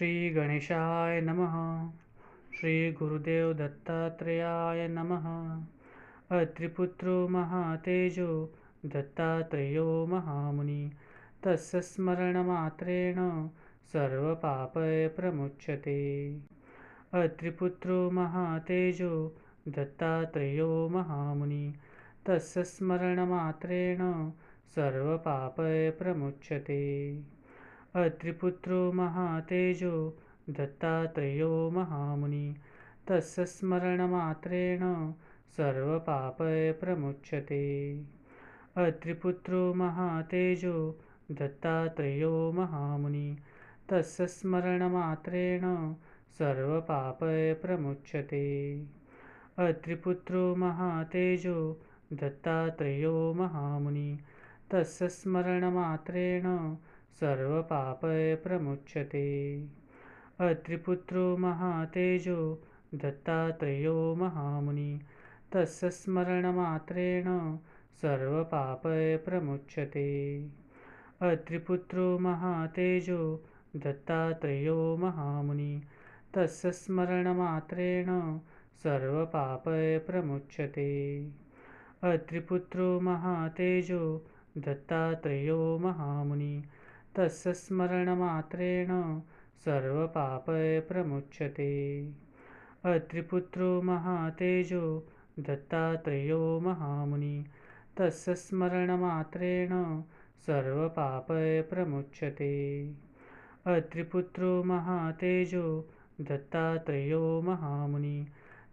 श्रीगणेशाय नमः। श्रीगुरुदेव दत्तात्रेयाय नमः। अत्रिपुत्रो महातेजो दत्तात्रेयो महामुनि। तस्य स्मरणमात्रेण सर्वपापय प्रमुच्यते। अत्रिपुत्रो महातेजो दत्तात्रेयो महामुनि। तस्य स्मरणमात्रेण सर्वपापय प्रमुच्यते अत्रिपुत्रो महातेजो दत्तात्रेयो महामुनि। तस्य स्मरणमात्रेण सर्वपापय प्रमुच्यते। अत्रिपुत्रो महातेजो दत्तात्रेयो महामुनि। तस्य स्मरणमात्रेण सर्वपापय प्रमुच्यते। अत्रिपुत्रो महातेजो दत्तात्रेयो महामुनि। तस्य स्मरणमात्रेण सर्वपापय प्रमुच्यते अत्रिपुत्रो महातेजो दत्तात्रेयो महामुनि तस्य स्मरणमात्रेण सर्वपापय प्रमुच्यते अत्रिपुत्रो महातेजो दत्तात्रेयो महामुनि तस्य स्मरणमात्रेण सर्वपापय प्रमुच्यते अत्रिपुत्रो महातेजो दत्तात्रेयो महामुनि तस्य स्मरणमात्रेण सर्वपापय प्रमुच्यते। अत्रिपुत्रो महातेजो दत्तात्रेयो महामुनि तस्य स्मरणमात्रेण सर्वपापय प्रमुच्यते। अत्रिपुत्रो महातेजो दत्तात्रेयो महामुनि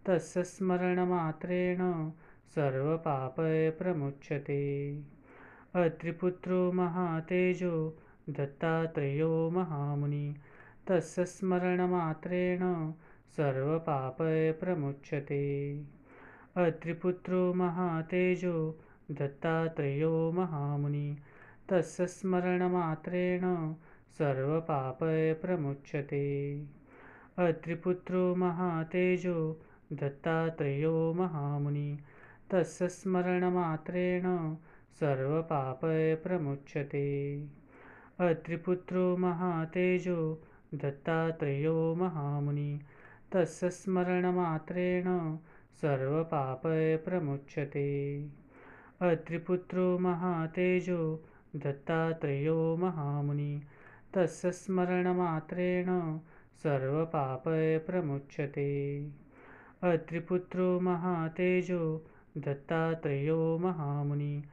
तस्य स्मरणमात्रेण सर्वपापय प्रमुच्यते। अत्रिपुत्रो महातेजो दत्तात्रेयो महामुनि। तस्य स्मरणमात्रेण सर्वपापय प्रमुच्यते। अत्रिपुत्रो महातेजो दत्तात्रेयो महामुनि। तस्य स्मरणमात्रेण सर्वपापय प्रमुच्यते। अत्रिपुत्रो महातेजो दत्तात्रेयो महामुनि। तस्य स्मरणमात्रेण सर्वपापय प्रमुच्यते अत्रिपुत्रो महातेजो दत्तात्रेयो महामुनि। तस्य स्मरणमात्रेण सर्वपापय प्रमुच्यते। अत्रिपुत्रो महातेजो दत्तात्रेयो महामुनि। तस्य स्मरणमात्रेण सर्वपापय प्रमुच्यते। अत्रिपुत्रो महातेजो दत्तात्रेयो महामुनि।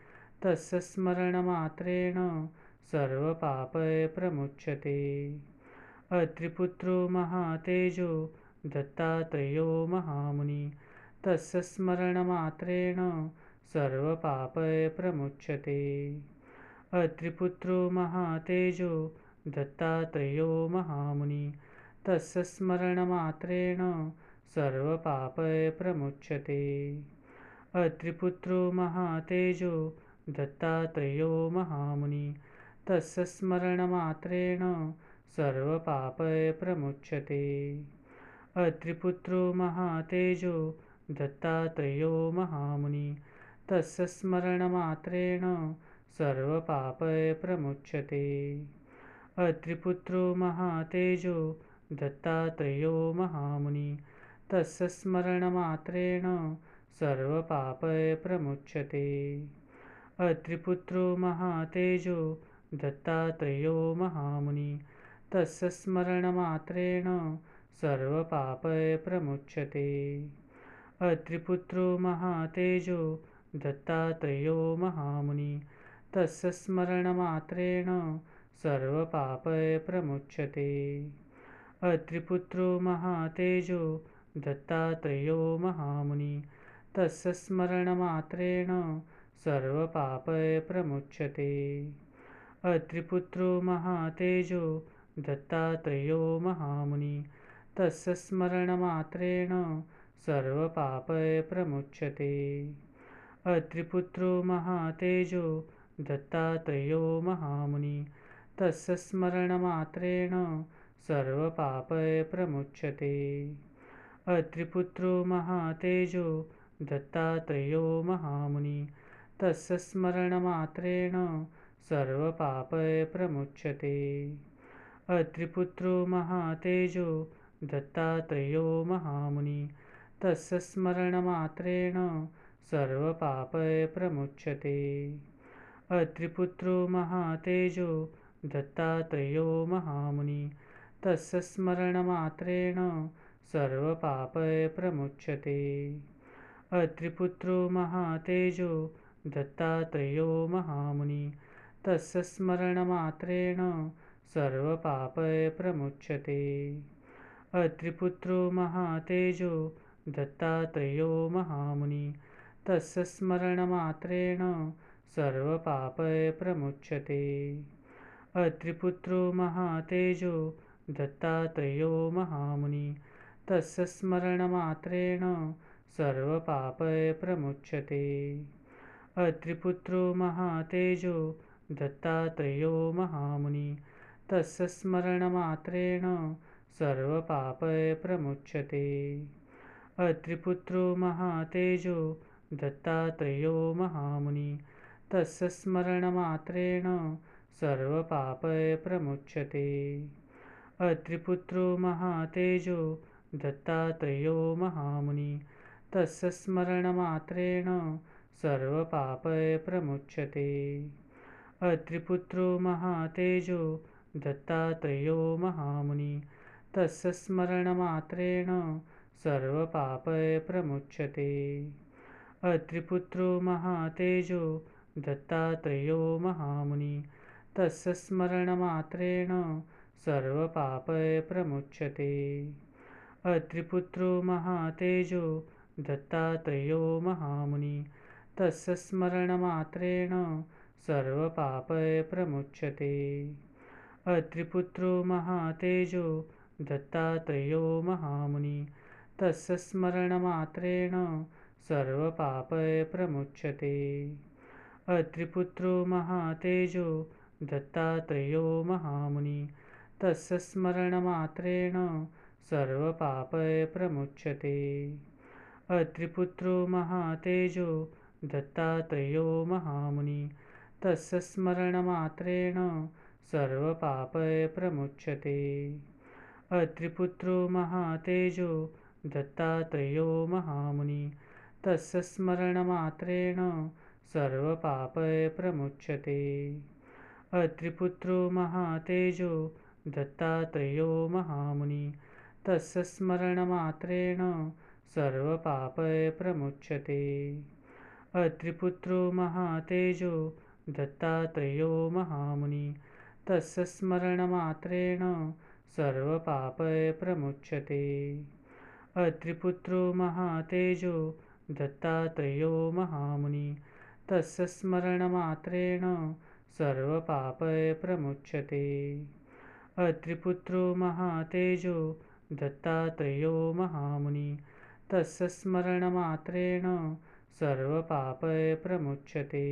तस्य स्मरणमात्रेण सर्वपापय प्रमुच्यते अत्रिपुत्रो महातेजो दत्तात्रेयो महामुनि तस्य स्मरणमात्रेण सर्वपापय प्रमुच्यते अत्रिपुत्रो महातेजो दत्तात्रेयो महामुनि तस्य स्मरणमात्रेण सर्वपापय प्रमुच्यते अत्रिपुत्रो महातेजो दत्तात्रेयो महामुनि तस्य स्मरणमात्रेण सर्वपापय प्रमुच्यते। अत्रिपुत्रो महातेजो दत्तात्रेयो महामुनि तस्य स्मरणमात्रेण सर्वपापय प्रमुच्यते। अत्रिपुत्रो महातेजो दत्तात्रेयो महामुनि तस्य स्मरणमात्रेण सर्वपापय प्रमुच्यते। अत्रिपुत्रो महातेजो दत्तात्रेयो महामुनि। तस्य स्मरणमात्रेण सर्वपापय प्रमुच्यते। अत्रिपुत्रो महातेजो दत्तात्रेयो महामुनि। तस्य स्मरणमात्रेण सर्वपापय प्रमुच्यते। अत्रिपुत्रो महातेजो दत्तात्रेयो महामुनि। तस्य स्मरणमात्रेण सर्वपापय प्रमुच्यते अत्रिपुत्रो महातेजो दत्तात्रेयो महामुनि। तस्य स्मरणमात्रेण सर्वपापय प्रमुच्यते। अत्रिपुत्रो महातेजो दत्तात्रेयो महामुनि। तस्य स्मरणमात्रेण सर्वपापय प्रमुच्यते। अत्रिपुत्रो महातेजो दत्तात्रेयो महामुनि। तस्य स्मरणमात्रेण सर्वपापय प्रमुच्यते अत्रिपुत्रो महातेजो दत्तात्रेयो महामुनि तस्य स्मरणमात्रेण सर्वपापय प्रमुच्यते अत्रिपुत्रो महातेजो दत्तात्रेयो महामुनि तस्य स्मरणमात्रेण सर्वपापय प्रमुच्यते अत्रिपुत्रो महातेजो दत्तात्रेयो महामुनि तस्य स्मरणमात्रेण सर्वपापय प्रमुच्यते। अत्रिपुत्रो महातेजो दत्तात्रेयो महामुनि तस्य स्मरणमात्रेण सर्वपापय प्रमुच्यते। अत्रिपुत्रो महातेजो दत्तात्रेयो महामुनि तस्य स्मरणमात्रेण सर्वपापय प्रमुच्यते। अत्रिपुत्रो महातेजो दत्तात्रेयो महामुनि। तस्य स्मरणमात्रेण सर्वपापय प्रमुच्यते। अत्रिपुत्रो महातेजो दत्तात्रेयो महामुनि। तस्य स्मरणमात्रेण सर्वपापय प्रमुच्यते। अत्रिपुत्रो महातेजो दत्तात्रेयो महामुनि। तस्य स्मरणमात्रेण सर्वपापय प्रमुच्यते अत्रिपुत्रो महातेजो दत्तात्रेयो महामुनि। तस्य स्मरणमात्रेण सर्वपापय प्रमुच्यते। अत्रिपुत्रो महातेजो दत्तात्रेयो महामुनि। तस्य स्मरणमात्रेण सर्वपापय प्रमुच्यते। अत्रिपुत्रो महातेजो दत्तात्रेयो महामुनि। तस्य स्मरणमात्रेण सर्वपापय प्रमुच्यते अत्रिपुत्रो महातेजो दत्तात्रेयो महामुनि तस्य स्मरणमात्रेण सर्वपापय प्रमुच्यते अत्रिपुत्रो महातेजो दत्तात्रेयो महामुनि तस्य स्मरणमात्रेण सर्वपापय प्रमुच्यते अत्रिपुत्रो महातेजो दत्तात्रेयो महामुनि तस्य स्मरणमात्रेण सर्वपापय प्रमुच्यते। अत्रिपुत्रो महातेजो दत्तात्रेयो महामुनि तस्य स्मरणमात्रेण सर्वपापय प्रमुच्यते। अत्रिपुत्रो महातेजो दत्तात्रेयो महामुनि तस्य स्मरणमात्रेण सर्वपापय प्रमुच्यते। अत्रिपुत्रो महातेजो दत्तात्रेयो महामुनि। तस्य स्मरणमात्रेण सर्वपापय प्रमुच्यते। अत्रिपुत्रो महातेजो दत्तात्रेयो महामुनि। तस्य स्मरणमात्रेण सर्वपापय प्रमुच्यते। अत्रिपुत्रो महातेजो दत्तात्रेयो महामुनि। तस्य स्मरणमात्रेण सर्वपापय प्रमुच्यते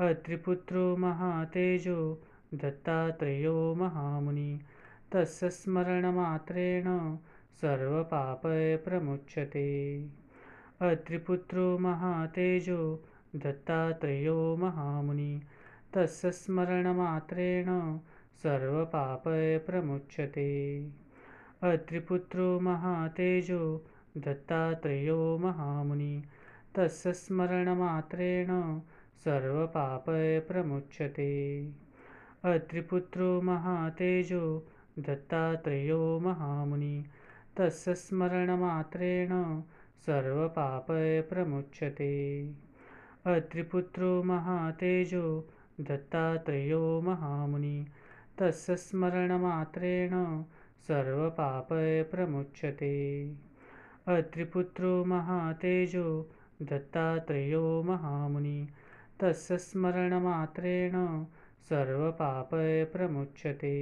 अत्रिपुत्रो महातेजो दत्तात्रेयो महामुनि। तस्य स्मरणमात्रेण सर्वपापय प्रमुच्यते। अत्रिपुत्रो महातेजो दत्तात्रेयो महामुनि। तस्य स्मरणमात्रेण सर्वपापय प्रमुच्यते। अत्रिपुत्रो महातेजो दत्तात्रेयो महामुनि। तस्य स्मरणमात्रेण सर्वपापय प्रमुच्यते अत्रिपुत्रो महातेजो दत्तात्रेयो महामुनि तस्य स्मरणमात्रेण सर्वपापय प्रमुच्यते अत्रिपुत्रो महातेजो दत्तात्रेयो महामुनि तस्य स्मरणमात्रेण सर्वपापय प्रमुच्यते अत्रिपुत्रो महातेजो दत्तात्रेयो महामुनि तस्य स्मरणमात्रेण सर्वपापय प्रमुच्यते।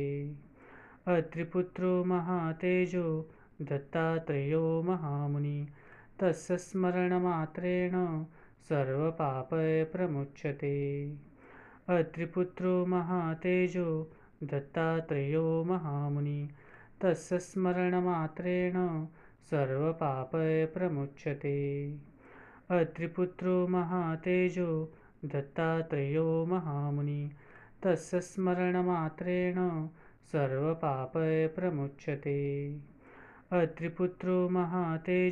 अत्रिपुत्रो महातेजो दत्तात्रेयो महामुनि तस्य स्मरणमात्रेण सर्वपापय प्रमुच्यते। अत्रिपुत्रो महातेजो दत्तात्रेयो महामुनि तस्य स्मरणमात्रेण सर्वपापय प्रमुच्यते। अत्रिपुत्रो महातेजो दत्तात्रेयो महामुनि। तस्य स्मरणमात्रेण सर्वपापय प्रमुच्यते। अत्रिपुत्रो महातेज